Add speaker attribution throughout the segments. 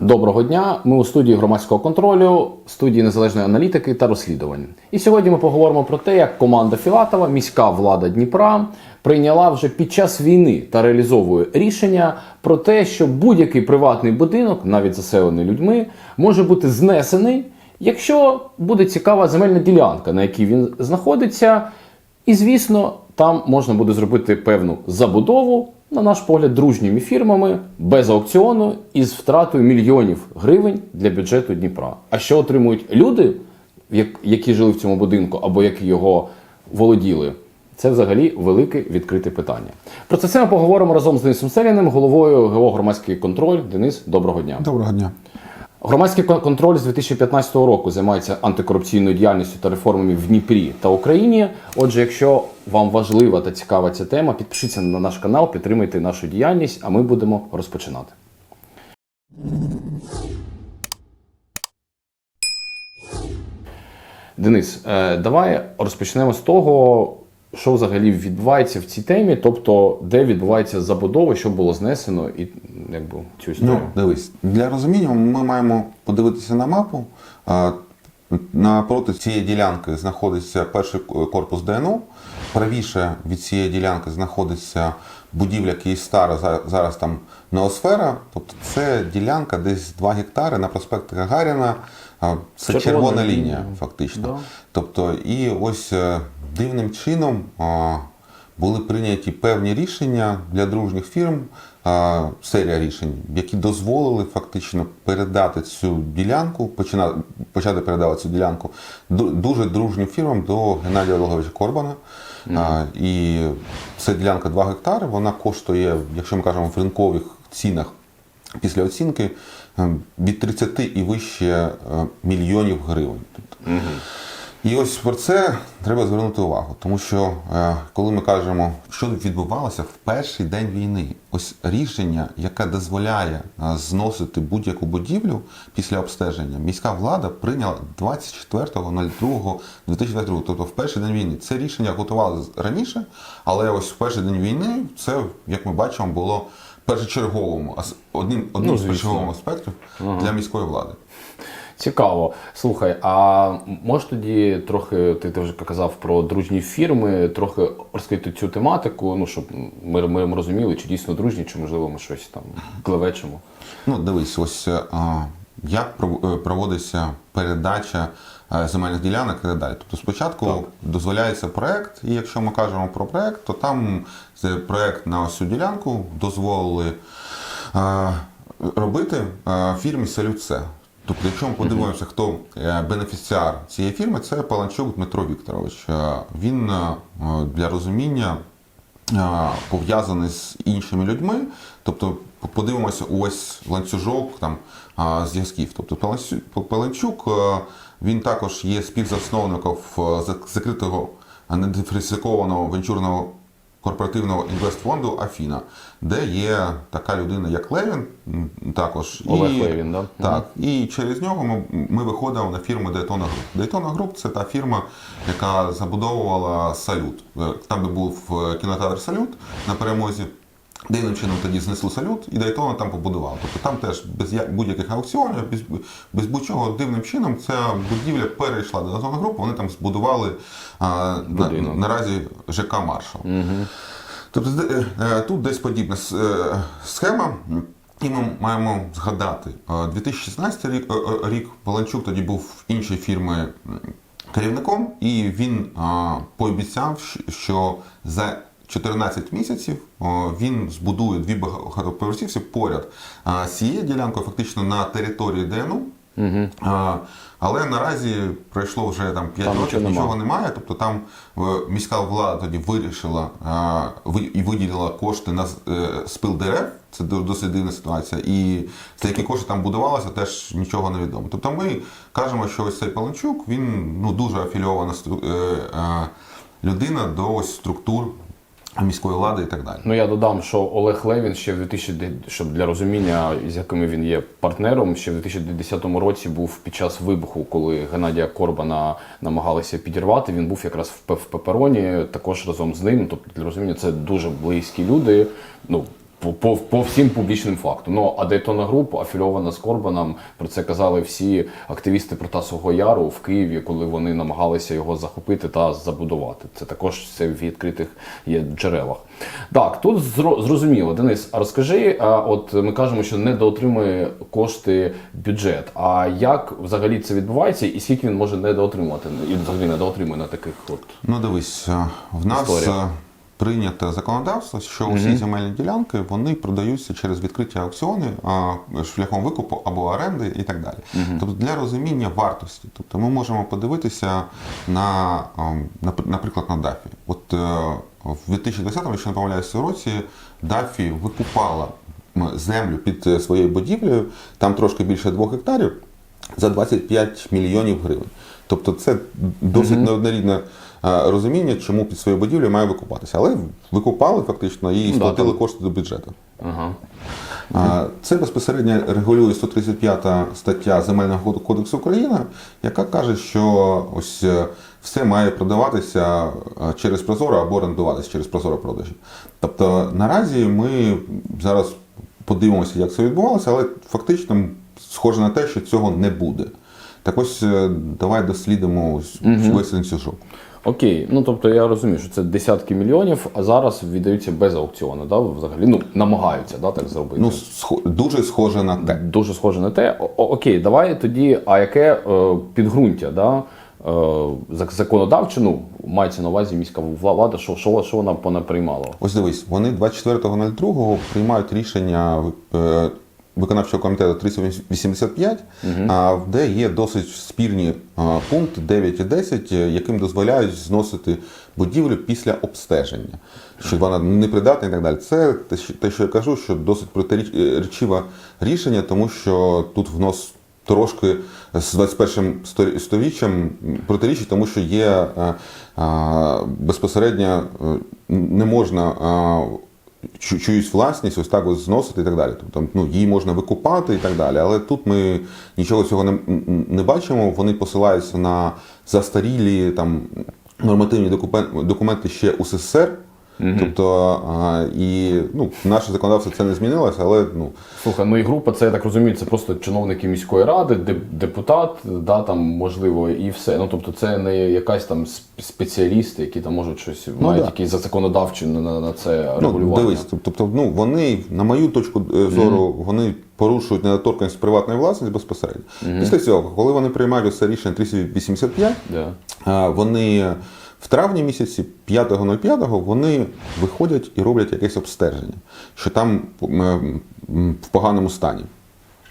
Speaker 1: Доброго дня. Ми у студії громадського контролю, студії незалежної аналітики та розслідувань. І сьогодні ми поговоримо про те, як команда Філатова, міська влада Дніпра, прийняла вже під час війни та реалізовує рішення про те, що будь-який приватний будинок, навіть заселений людьми, може бути знесений, якщо буде цікава земельна ділянка, на якій він знаходиться. І, звісно, там можна буде зробити певну забудову, на наш погляд, дружніми фірмами, без аукціону і з втратою мільйонів гривень для бюджету Дніпра. А що отримують люди, які жили в цьому будинку або які його володіли? Це взагалі велике відкрите питання. Про це ми поговоримо разом з Денисом Селяним, головою ГО громадський контроль. Денис, доброго дня.
Speaker 2: Доброго дня.
Speaker 1: Громадський контроль з 2015 року займається антикорупційною діяльністю та реформами в Дніпрі та Україні. Отже, якщо вам важлива та цікава ця тема, підпишіться на наш канал, підтримайте нашу діяльність, а ми будемо розпочинати. Денис, е, давай розпочнемо з того, що взагалі відбувається в цій темі, тобто де відбувається забудова, що було знесено, і якби цю історію.
Speaker 2: Ну, дивись, для розуміння ми маємо подивитися на мапу. Напроти цієї ділянки знаходиться перший корпус ДНУ. Правіше від цієї ділянки знаходиться будівля Київстара, за- зараз там Неосфера. Тобто це ділянка десь 2 гектари на проспекті Гагаріна. Це
Speaker 1: Червона
Speaker 2: червона
Speaker 1: лінія.
Speaker 2: лінія, фактично.
Speaker 1: Да.
Speaker 2: Тобто, і ось е, дивним чином були прийняті певні рішення для дружніх фірм, серія рішень, які дозволили фактично передати цю ділянку, почина, почати передавати цю ділянку ду- дуже дружнім фірмам до Геннадія Олеговича Корбана. А, і це ділянка 2 гектари, вона коштує, якщо ми кажемо в ринкових цінах, після оцінки від 30 і вище е, мільйонів гривень. Тобто, І ось про це треба звернути увагу, тому що е, коли ми кажемо, що відбувалося в перший день війни, ось рішення, яке дозволяє е, зносити будь-яку будівлю після обстеження, міська влада прийняла 24.02.2022, тобто в перший день війни. Це рішення готували з- раніше, але ось в перший день війни це, як ми бачимо, було першочерговим, ас- одним, одним
Speaker 1: Ну,
Speaker 2: з першочергових аспектів для міської влади.
Speaker 1: Цікаво. Слухай, а можеш тоді трохи, ти, ти вже казав про дружні фірми, трохи розкрити цю тематику, ну щоб ми, ми розуміли, чи дійсно дружні, чи можливо ми щось там клевечимо.
Speaker 2: Ну, дивись, ось е, а, як е, проводиться передача земельних ділянок і так далі. Тобто спочатку дозволяється проект, і якщо ми кажемо про проект, то там проект на ось цю ділянку дозволили е, робити е, фірмі Салюце. Тобто, якщо ми подивимося, хто е, бенефіціар цієї фірми, це Паланчук Дмитро Вікторович. Е, Він е, для розуміння е, пов'язаний з іншими людьми. Тобто, подивимося, ось ланцюжок там зв'язків. Тобто Паланчук е, він також є співзасновником е, закритого недиференційованого венчурного корпоративного інвестфонду Афіна, де є така людина, як Левін, також
Speaker 1: Олег Левін, да?
Speaker 2: так, і через нього ми, ми виходимо на фірму Daytona Group. Daytona Group – це та фірма, яка забудовувала салют. Е, Там, де був кінотеатр Салют на перемозі. Дивним чином тоді знесли салют, і Дайтона там побудували. Тобто там теж без будь-яких аукціонів, без, без будь-чого дивним чином ця будівля перейшла до Дайтона Груп, вони там збудували а, на, наразі ЖК Маршал. Тобто е, тут десь подібна е, схема. І ми маємо згадати, е, 2016 рік, е, е, рік тоді був в іншій фірми керівником, і він а, пообіцяв, що за 14 місяців він збудує дві багатоповерхівці поряд з цією ділянкою, фактично на території ДНУ. Але наразі пройшло вже там 5
Speaker 1: Там
Speaker 2: років,
Speaker 1: нічого
Speaker 2: нічого
Speaker 1: нема.
Speaker 2: немає. Тобто там е, міська влада тоді вирішила і виділила кошти на е, спил дерев. Це досить дивна ситуація. І за які кошти там будувалося, теж нічого не відомо. Тобто ми кажемо, що ось цей Паленчук, він ну, дуже афільована е, людина до ось структур міської влади і так далі.
Speaker 1: Ну я додам, що Олег Левін ще в 2000, щоб для розуміння, з якими він є партнером, ще в 2010 році був під час вибуху, коли Геннадія Корбана намагалися підірвати. Він був якраз в, пепероні, також разом з ним. Тобто для розуміння, це дуже близькі люди. Ну по, по, по всім публічним фактам. Ну а Дейтона Груп афільована з Корбаном. Про це казали всі активісти Протасового Яру в Києві, коли вони намагалися його захопити та забудувати. Це також все в відкритих є джерелах. Так, тут зрозуміло. Денис, а розкажи, от ми кажемо, що недоотримує кошти бюджет. А як взагалі це відбувається, і скільки він може недоотримувати? І взагалі недоотримує на таких от
Speaker 2: Ну дивись, е, в нас
Speaker 1: Історія.
Speaker 2: Е, прийнято законодавство, що усі земельні ділянки вони продаються через відкриті аукціони а, шляхом викупу або оренди і так далі. Тобто для розуміння вартості. Тобто ми можемо подивитися на, наприклад, на ДАФі. От е, в 2020, якщо не помиляюся, році ДАФі викупала землю під е, своєю будівлею, там трошки більше двох гектарів за 25 мільйонів гривень. Тобто це досить неоднорідне е, розуміння, чому під своєю будівлею має викупатися. Але викупали фактично і сплатили кошти до бюджету.
Speaker 1: ага.
Speaker 2: Це безпосередньо регулює 135 стаття Земельного кодексу України, яка каже, що ось е, все має продаватися е, через Прозоро або орендуватися через Прозоро продажі. Тобто наразі ми зараз подивимося, як це відбувалося, але фактично схоже на те, що цього не буде. Так ось е, давай дослідимо ось весь ланцюжок.
Speaker 1: Окей, ну тобто я розумію, що це десятки мільйонів, а зараз віддаються без аукціону, да, взагалі. Ну, намагаються да, так зробити.
Speaker 2: Ну, схо- дуже схоже на те.
Speaker 1: Дуже схоже на те. О- окей, давай тоді, а яке е, підґрунтя, да, е, законодавче, ну, мається на увазі міська влада, що, що, що вона понаприймала?
Speaker 2: Ось дивись, вони 24.02 приймають рішення е, виконавчого комітету 385, а, де є досить спірні пункти 9 і 10, е, яким дозволяють зносити будівлю після обстеження, що вона непридатна і так далі. Це те, що- я кажу, що досить протирічиве рішення, тому що тут внос трошки з 21 сторі- сторіччям протирічить, тому що є е, е, безпосередньо е, не можна е, чиюсь власність ось так ось зносити і так далі. Тобто ну, її можна викупати і так далі. Але тут ми нічого цього не, не бачимо. Вони посилаються на застарілі там нормативні докумен- документи ще УССР. Тобто а, і ну, наше законодавство це не змінилося, але ну,
Speaker 1: Слухай, ну і група, це я так розумію, це просто чиновники міської ради, депутат, да, там, можливо, і все. Ну тобто це не якась там сп- спеціалісти, які там можуть щось мають
Speaker 2: да.
Speaker 1: якісь законодавчі на, на, на це
Speaker 2: Ну,
Speaker 1: регулювання.
Speaker 2: дивись, тобто, ну вони, на мою точку е, зору, вони порушують недоторканність приватної власності безпосередньо. Після цього, коли вони приймають це рішення 385,
Speaker 1: Да.
Speaker 2: а, вони в травні місяці, 5.05, вони виходять і роблять якесь обстеження, що там в поганому стані.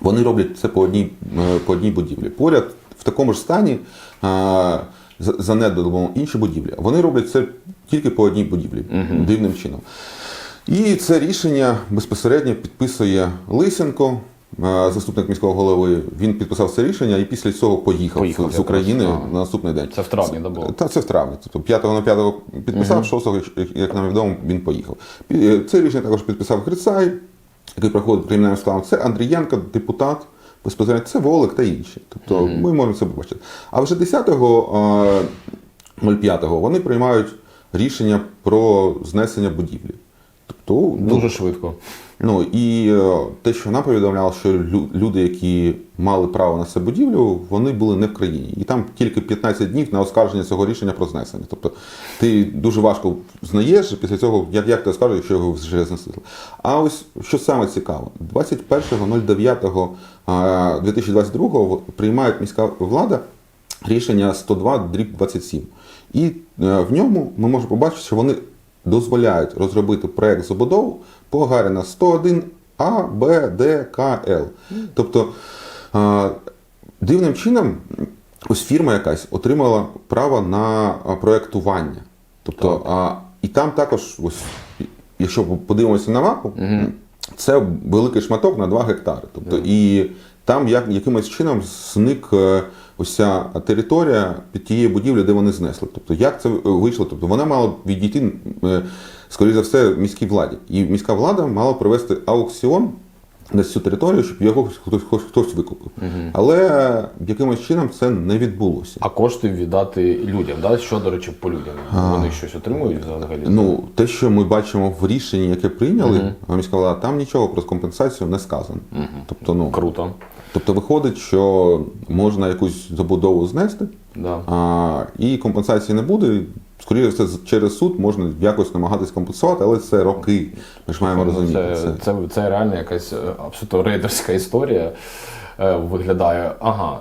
Speaker 2: Вони роблять це по одній, е, по одній будівлі. Поряд в такому ж стані а, занедбано інші будівлі. Вони роблять це тільки по одній будівлі, дивним чином. І це рішення безпосередньо підписує Лисенко, е, заступник міського голови. Він підписав це рішення і після цього поїхав,
Speaker 1: Поїхав
Speaker 2: з України
Speaker 1: ага.
Speaker 2: на наступний день.
Speaker 1: Це в травні, да, було?
Speaker 2: Та це в травні. Тобто 5 на 5 підписав, 6, як- нам відомо, він поїхав. Е, Це рішення також підписав Грицай, який проходить кримінальним складом. Це Андрієнко, депутат. Безпосередньо це Волик та інші. Тобто ми можемо це побачити. А вже 10.05 вони приймають рішення про знесення будівлі. Тобто, ну,
Speaker 1: Дуже швидко.
Speaker 2: Ну і е, те, що нам повідомляло, що люди, які мали право на цю будівлю, вони були не в країні. І там тільки 15 днів на оскарження цього рішення про знесення. Тобто ти дуже важко знаєш після цього, як, як ти оскаржуєш, якщо його вже знесли. А ось що саме цікаво, 21.09.2022 приймає міська влада рішення 102 дріб 27. І е, в ньому ми можемо побачити, що вони дозволяють розробити проект забудову по Гаріна 101 А, Б, Д, К, Л. Тобто е, дивним чином ось фірма якась отримала право на е, проектування. Тобто, а, і там також, ось, якщо подивимося на мапу, це великий шматок на 2 гектари. Тобто, і там як, якимось чином зник ця територія під тією будівлею, де вони знесли. Тобто, як це вийшло? Тобто, вона мала відійти, е, скоріше за все, міській владі. І міська влада мала провести аукціон на цю територію, щоб його хтось, хтось, хтось викупив. Але якимось чином це не відбулося.
Speaker 1: А кошти віддати людям. Да? Що, до речі, по людям? Вони щось отримують взагалі?
Speaker 2: Ну, те, що ми бачимо в рішенні, яке прийняли, міська влада, там нічого про компенсацію не сказано. Тобто, ну,
Speaker 1: Круто.
Speaker 2: Тобто виходить, що можна якусь забудову знести,
Speaker 1: Да.
Speaker 2: а, і компенсації не буде. Скоріше все, через суд можна якось намагатись компенсувати, але це роки. Ми ж маємо
Speaker 1: Ну,
Speaker 2: розуміти.
Speaker 1: Це, це, це реально якась е, абсолютно рейдерська історія. Е, Виглядає. Ага.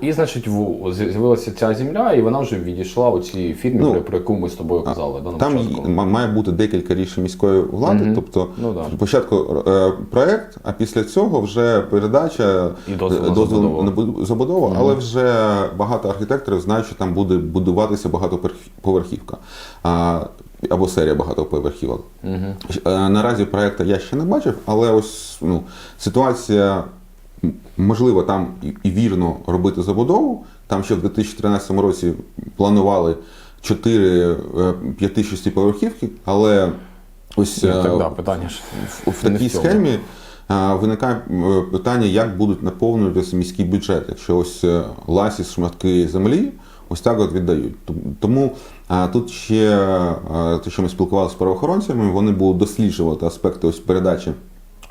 Speaker 1: І, значить, в- з'явилася ця земля, і вона вже відійшла у цій фірмі,
Speaker 2: Ну,
Speaker 1: про, яку ми з тобою казали. Да, на
Speaker 2: Там
Speaker 1: початку.
Speaker 2: має бути декілька рішень міської влади. Тобто
Speaker 1: Ну, да.
Speaker 2: спочатку е, проект, а після цього вже передача
Speaker 1: І дозвіл на
Speaker 2: дозволу
Speaker 1: забудову.
Speaker 2: на але вже багато архітекторів знають, що там буде будуватися багатоповерхівка. А, або серія багатоповерхівок. Е, Наразі проекту я ще не бачив, але ось ну, ситуація можливо там і- вірно робити забудову. Там ще в 2013 році планували 4 5-6 поверхівки, але ось
Speaker 1: Ну,
Speaker 2: е,
Speaker 1: так, да, питання ж.
Speaker 2: в, в такій схемі е, виникає е, питання, як будуть наповнюватися міський бюджет, якщо ось е, ласі шматки землі ось так от віддають. Тому е, тут ще е, те, що ми спілкувалися з правоохоронцями, вони будуть досліджувати аспекти ось передачі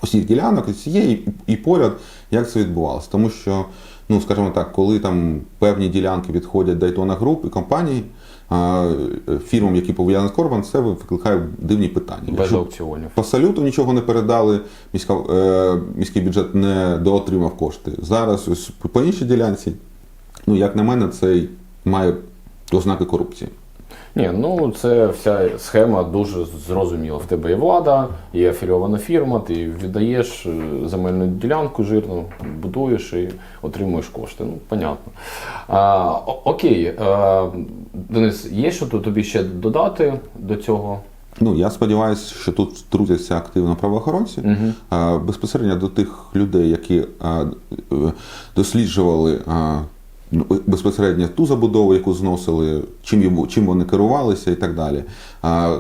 Speaker 2: усіх ділянок і цієї і поряд, як це відбувалося. Тому що, ну скажімо так, коли там певні ділянки відходять Дайтона Груп і компанії. Фірмам, які пов'язані з Корбан, це викликає дивні питання.
Speaker 1: Без аукціонів.
Speaker 2: по салюту нічого не передали, міська, е, міський бюджет не доотримав кошти. Зараз ось по іншій ділянці, ну як на мене, це має ознаки корупції.
Speaker 1: Ні, ну це вся схема дуже зрозуміла. В тебе є влада, є афілійована фірма, ти віддаєш е, земельну ділянку жирну, будуєш і отримуєш кошти. Ну, понятно. А, окей, а, Денис, є що тут тобі ще додати до цього?
Speaker 2: Ну я сподіваюся, що тут втрутяться активно правоохоронці е, безпосередньо до тих людей, які е, е, досліджували. Е, ну, Безпосередньо ту забудову, яку зносили, чим йому- чим вони керувалися і так далі.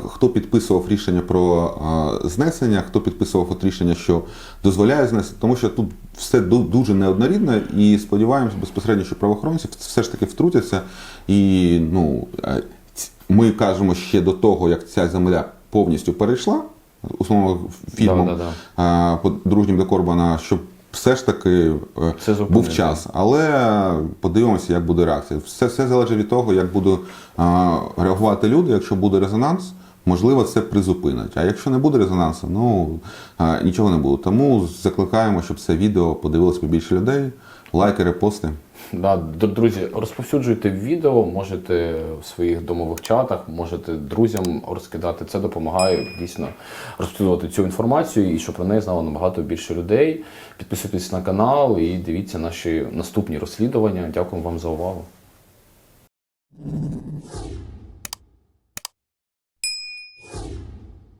Speaker 2: Хто підписував рішення про знесення, хто підписував от рішення, що дозволяє знесення, тому що тут все дуже неоднорідно, і сподіваємося безпосередньо, що правоохоронці все ж таки втрутяться. І ну, е, ми кажемо ще до того, як ця земля повністю перейшла, условно фільмом
Speaker 1: Да, да, да.
Speaker 2: подружнім до Корбана, щоб все ж таки е,
Speaker 1: Це зупинити.
Speaker 2: був час. Але подивимося, як буде реакція. Все, все залежить від того, як будуть реагувати люди. Якщо буде резонанс, можливо, це призупинить. А якщо не буде резонансу, ну нічого не буде. Тому закликаємо, щоб це відео подивилось побільше людей. Лайки, репости.
Speaker 1: Да, друзі, розповсюджуйте відео, можете в своїх домових чатах, можете друзям розкидати. Це допомагає дійсно розповсюджувати цю інформацію і щоб про неї знало набагато більше людей. Підписуйтесь на канал і дивіться наші наступні розслідування. Дякую вам за увагу.